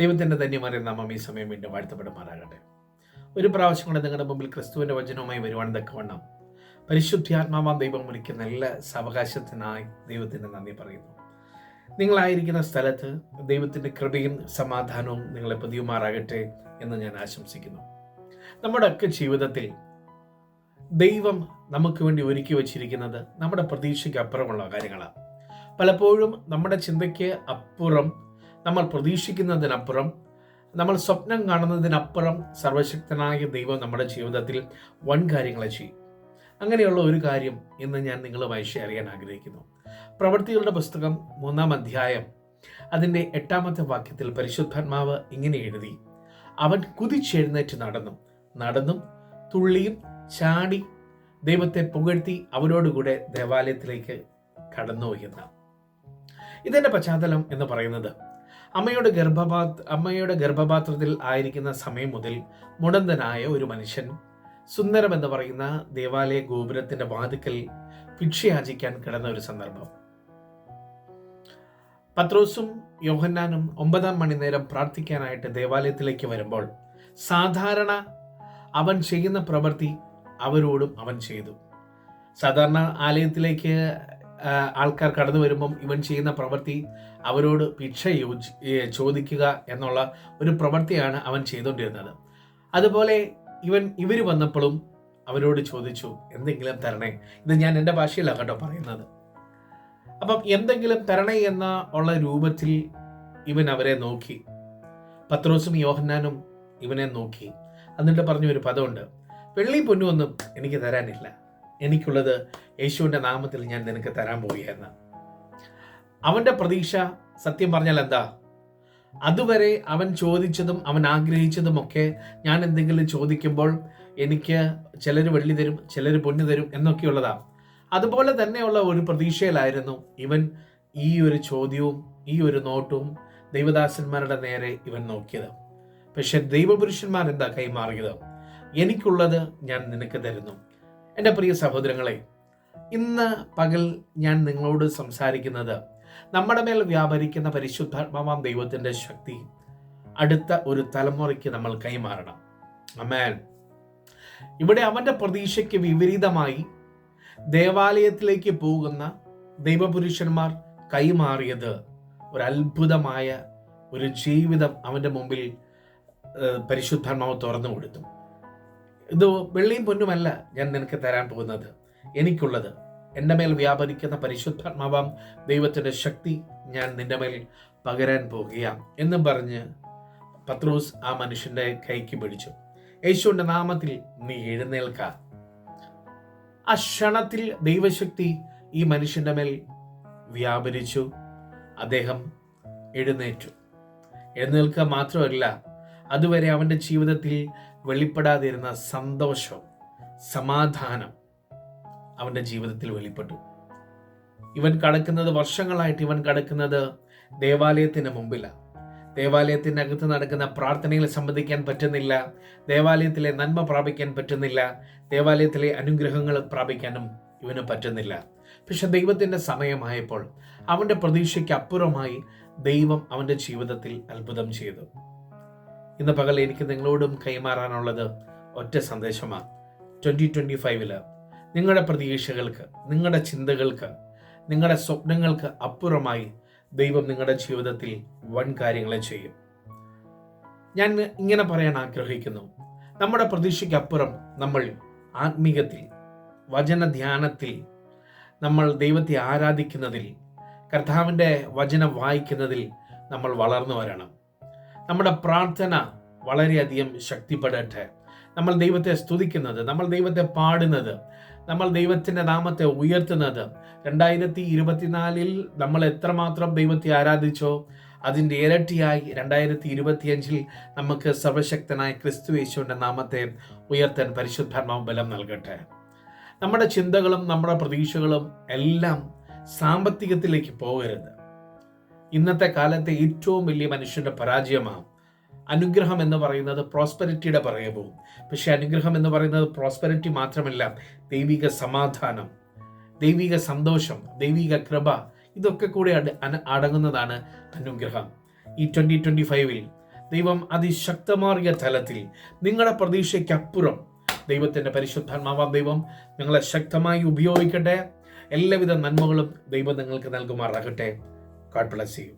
ദൈവത്തിന്റെ ധന്യമായ നാമം ഈ സമയം വീണ്ടും വാഴ്ത്തപ്പെടുമാറാകട്ടെ. ഒരു പ്രാവശ്യം കൂടെ നിങ്ങളുടെ മുമ്പിൽ ക്രിസ്തുവിന്റെ വചനവുമായി വരുവാൻ തക്കവണ്ണം പരിശുദ്ധാത്മാവാം ദൈവം വിളിക്കുന്ന നല്ല സാവകാശത്തിനായി ദൈവത്തിന് നന്ദി പറയുന്നു. നിങ്ങളായിരിക്കുന്ന സ്ഥലത്ത് ദൈവത്തിന്റെ കൃപയും സമാധാനവും നിങ്ങളെ പതിയുമാറാകട്ടെ എന്ന് ഞാൻ ആശംസിക്കുന്നു. നമ്മുടെ ഒക്കെ ജീവിതത്തിൽ ദൈവം നമുക്ക് വേണ്ടി ഒരുക്കി വച്ചിരിക്കുന്നത് നമ്മുടെ പ്രതീക്ഷയ്ക്ക് അപ്പുറമുള്ള കാര്യങ്ങളാണ്. പലപ്പോഴും നമ്മുടെ ചിന്തയ്ക്ക് അപ്പുറം നമ്മൾ പ്രതീക്ഷിക്കുന്നതിനപ്പുറം നമ്മൾ സ്വപ്നം കാണുന്നതിനപ്പുറം സർവശക്തനായ ദൈവം നമ്മുടെ ജീവിതത്തിൽ വൻ കാര്യങ്ങളെ ചെയ്യും. അങ്ങനെയുള്ള ഒരു കാര്യം ഇന്ന് ഞാൻ നിങ്ങളുമായി ഷെയർ ചെയ്യാൻ ആഗ്രഹിക്കുന്നു. പ്രവൃത്തികളുടെ പുസ്തകം മൂന്നാം അധ്യായം അതിന്റെ എട്ടാമത്തെ വാക്യത്തിൽ പരിശുദ്ധാത്മാവ് ഇങ്ങനെ എഴുതി അവൻ കുതിച്ചെഴുന്നേറ്റ് നടന്നു. നടന്നും തുള്ളിയും ചാടി ദൈവത്തെ പുകഴ്ത്തി അവരോടുകൂടെ ദേവാലയത്തിലേക്ക് കടന്നു എന്ന്. ഇതിന്റെ പശ്ചാത്തലം എന്ന് പറയുന്നത് അമ്മയുടെ ഗർഭപാത്ര അമ്മയുടെ ഗർഭപാത്രത്തിൽ ആയിരിക്കുന്ന സമയം മുതൽ മുടന്തനായ ഒരു മനുഷ്യൻ സുന്ദരം എന്ന് പറയുന്ന ദേവാലയ ഗോപുരത്തിന്റെ വാതുക്കൽ ഭിക്ഷയാചിക്കാൻ കിടന്ന ഒരു സന്ദർഭം. പത്രോസും യോഹന്നാനും ഒമ്പതാം മണിനേരം പ്രാർത്ഥിക്കാനായിട്ട് ദേവാലയത്തിലേക്ക് വരുമ്പോൾ സാധാരണ അവൻ ചെയ്യുന്ന പ്രവൃത്തി അവരോടും അവൻ ചെയ്തു. സാധാരണ ആലയത്തിലേക്ക് ആൾക്കാർ കടന്നു വരുമ്പം ഇവൻ ചെയ്യുന്ന പ്രവൃത്തി അവരോട് ഭിക്ഷ യോജി ചോദിക്കുക എന്നുള്ള ഒരു പ്രവൃത്തിയാണ് അവൻ ചെയ്തുകൊണ്ടിരുന്നത്. അതുപോലെ ഇവൻ ഇവർ വന്നപ്പോഴും അവരോട് ചോദിച്ചു എന്തെങ്കിലും തരണേ? ഇത് ഞാൻ എന്റെ ഭാഷയിലാണ് കേട്ടോ പറയുന്നത്. അപ്പം എന്തെങ്കിലും തരണേ എന്ന ഉള്ള രൂപത്തിൽ ഇവൻ അവരെ നോക്കി. പത്രോസും യോഹന്നാനും ഇവനെ നോക്കി. എന്നിട്ട് പറഞ്ഞ ഒരു പദമുണ്ട്. വെള്ളി പൊന്നുമൊന്നും എനിക്ക് തരാനില്ല. എനിക്കുള്ളത് യേശുവിന്റെ നാമത്തിൽ ഞാൻ നിനക്ക് തരാൻ പോവുകയെന്ന് അവന്റെ പ്രതീക്ഷ സത്യം പറഞ്ഞാൽ എന്താ? അതുവരെ അവൻ ചോദിച്ചതും അവൻ ആഗ്രഹിച്ചതുമൊക്കെ ഞാൻ എന്തെങ്കിലും ചോദിക്കുമ്പോൾ എനിക്ക് ചിലർ വെള്ളി തരും ചിലർ പൊന്നു തരും എന്നൊക്കെയുള്ളതാണ് അതുപോലെ തന്നെയുള്ള ഒരു പ്രതീക്ഷയിലായിരുന്നു ഇവൻ ഈ ഒരു ചോദ്യവും ഈ ഒരു നോട്ടവും ദൈവദാസന്മാരുടെ നേരെ ഇവൻ നോക്കിയത്. പക്ഷെ ദൈവപുരുഷന്മാർ എന്താ കൈമാറിയത്? എനിക്കുള്ളത് ഞാൻ നിനക്ക് തരുന്നു. എന്റെ പ്രിയ സഹോദരങ്ങളെ ഇന്ന് പകൽ ഞാൻ നിങ്ങളോട് സംസാരിക്കുന്നത് നമ്മുടെ മേൽ വ്യാപരിക്കുന്ന പരിശുദ്ധാത്മാവാം ദൈവത്തിന്റെ ശക്തി അടുത്ത ഒരു തലമുറയ്ക്ക് നമ്മൾ കൈമാറണം. അമേൻ ഇവിടെ അവന്റെ പ്രതീക്ഷയ്ക്ക് വിപരീതമായി ദേവാലയത്തിലേക്ക് പോകുന്ന ദൈവപുരുഷന്മാർ കൈമാറിയത് ഒരു അത്ഭുതമായ ഒരു ജീവിതം അവന്റെ മുമ്പിൽ പരിശുദ്ധാത്മാവ് തുറന്നു കൊടുത്തു. ഇത് വെള്ളിയും പൊന്നുമല്ല ഞാൻ നിനക്ക് തരാൻ പോകുന്നത്. എനിക്കുള്ളത്. എന്റെ മേൽ വ്യാപരിക്കുന്ന പരിശുദ്ധാത്മാവാം ദൈവത്തിന്റെ ശക്തി ഞാൻ നിന്റെ മേൽ പകരാൻ പോകുകയാം എന്നും പറഞ്ഞ് പത്രോസ് ആ മനുഷ്യന്റെ കൈക്ക് പിടിച്ചു. യേശുവിന്റെ നാമത്തിൽ നീ എഴുന്നേൽക്ക. ആ ക്ഷണത്തിൽ ദൈവശക്തി ഈ മനുഷ്യന്റെ മേൽ വ്യാപരിച്ചു. അദ്ദേഹം എഴുന്നേറ്റു. എഴുന്നേൽക്കുക മാത്രമല്ല അതുവരെ അവന്റെ ജീവിതത്തിൽ വെളിപ്പെടാതിരുന്ന സന്തോഷം സമാധാനം അവന്റെ ജീവിതത്തിൽ വെളിപ്പെട്ടു. ഇവൻ കടക്കുന്നത് വർഷങ്ങളായിട്ട് ഇവൻ കടക്കുന്നത് ദേവാലയത്തിന് മുമ്പിലാണ് ദേവാലയത്തിനകത്ത് നടക്കുന്ന പ്രാർത്ഥനയിൽ സംബന്ധിക്കാൻ പറ്റുന്നില്ല. ദേവാലയത്തിലെ നന്മ പ്രാപിക്കാൻ പറ്റുന്നില്ല. ദേവാലയത്തിലെ അനുഗ്രഹങ്ങൾ പ്രാപിക്കാനും ഇവന് പറ്റുന്നില്ല. പക്ഷെ ദൈവത്തിന്റെ സമയമായപ്പോൾ അവന്റെ പ്രതീക്ഷയ്ക്ക് അപ്പുറമായി ദൈവം അവന്റെ ജീവിതത്തിൽ അത്ഭുതം ചെയ്തു. ഇന്ന് പകൽ എനിക്ക് നിങ്ങളോടും കൈമാറാനുള്ളത് ഒറ്റ സന്ദേശമാണ് ട്വന്റി ട്വന്റി ഫൈവിൽ നിങ്ങളുടെ പ്രതീക്ഷകൾക്ക് നിങ്ങളുടെ ചിന്തകൾക്ക് നിങ്ങളുടെ സ്വപ്നങ്ങൾക്ക് അപ്പുറമായി ദൈവം നിങ്ങളുടെ ജീവിതത്തിൽ വൻ കാര്യങ്ങളെ ചെയ്യും. ഞാൻ ഇങ്ങനെ പറയാൻ ആഗ്രഹിക്കുന്നു. നമ്മുടെ പ്രതീക്ഷയ്ക്കപ്പുറം നമ്മൾ ആത്മീകത്തിൽ വചന ധ്യാനത്തിൽ നമ്മൾ ദൈവത്തെ ആരാധിക്കുന്നതിൽ കർത്താവിന്റെ വചനം വായിക്കുന്നതിൽ നമ്മൾ വളർന്നു വരണം. നമ്മുടെ പ്രാർത്ഥന വളരെയധികം ശക്തിപ്പെടട്ടെ. നമ്മൾ ദൈവത്തെ സ്തുതിക്കുന്നത് നമ്മൾ ദൈവത്തെ പാടുന്നത് നമ്മൾ ദൈവത്തിന്റെ നാമത്തെ ഉയർത്തുന്നത്. രണ്ടായിരത്തി ഇരുപത്തിനാലിൽ നമ്മൾ എത്രമാത്രം ദൈവത്തെ ആരാധിച്ചോ അതിന്റെ ഇരട്ടിയായി രണ്ടായിരത്തി ഇരുപത്തിയഞ്ചിൽ നമുക്ക് സർവശക്തനായ ക്രിസ്തു യേശുവിന്റെ നാമത്തെ ഉയർത്താൻ പരിശുദ്ധാത്മാവ് ബലം നൽകട്ടെ. നമ്മുടെ ചിന്തകളും നമ്മുടെ പ്രതീക്ഷകളും എല്ലാം സാമ്പത്തികത്തിലേക്ക് പോകരുത്. ഇന്നത്തെ കാലത്തെ ഏറ്റവും വലിയ മനുഷ്യന്റെ പരാജയമാണ് അനുഗ്രഹം എന്ന് പറയുന്നത് പ്രോസ്പെരിറ്റിയുടെ പറയവും പോകും പക്ഷെ അനുഗ്രഹം എന്ന് പറയുന്നത് പ്രോസ്പെരിറ്റി മാത്രമല്ല ദൈവിക സമാധാനം ദൈവിക സന്തോഷം ദൈവിക കൃപ ഇതൊക്കെ കൂടെ അടങ്ങുന്നതാണ് അനുഗ്രഹം. ഈ ട്വന്റി ട്വന്റി ഫൈവിൽ ദൈവം അതിശക്തമാർഗ തലത്തിൽ നിങ്ങളുടെ പ്രതീക്ഷയ്ക്കപ്പുറം ദൈവത്തിന്റെ പരിശുദ്ധാത്മാവാം ദൈവം നിങ്ങളെ ശക്തമായി ഉപയോഗിക്കട്ടെ. എല്ലാവിധ നന്മകളും ദൈവം നിങ്ങൾക്ക് നൽകുമാറാകട്ടെ. God bless you.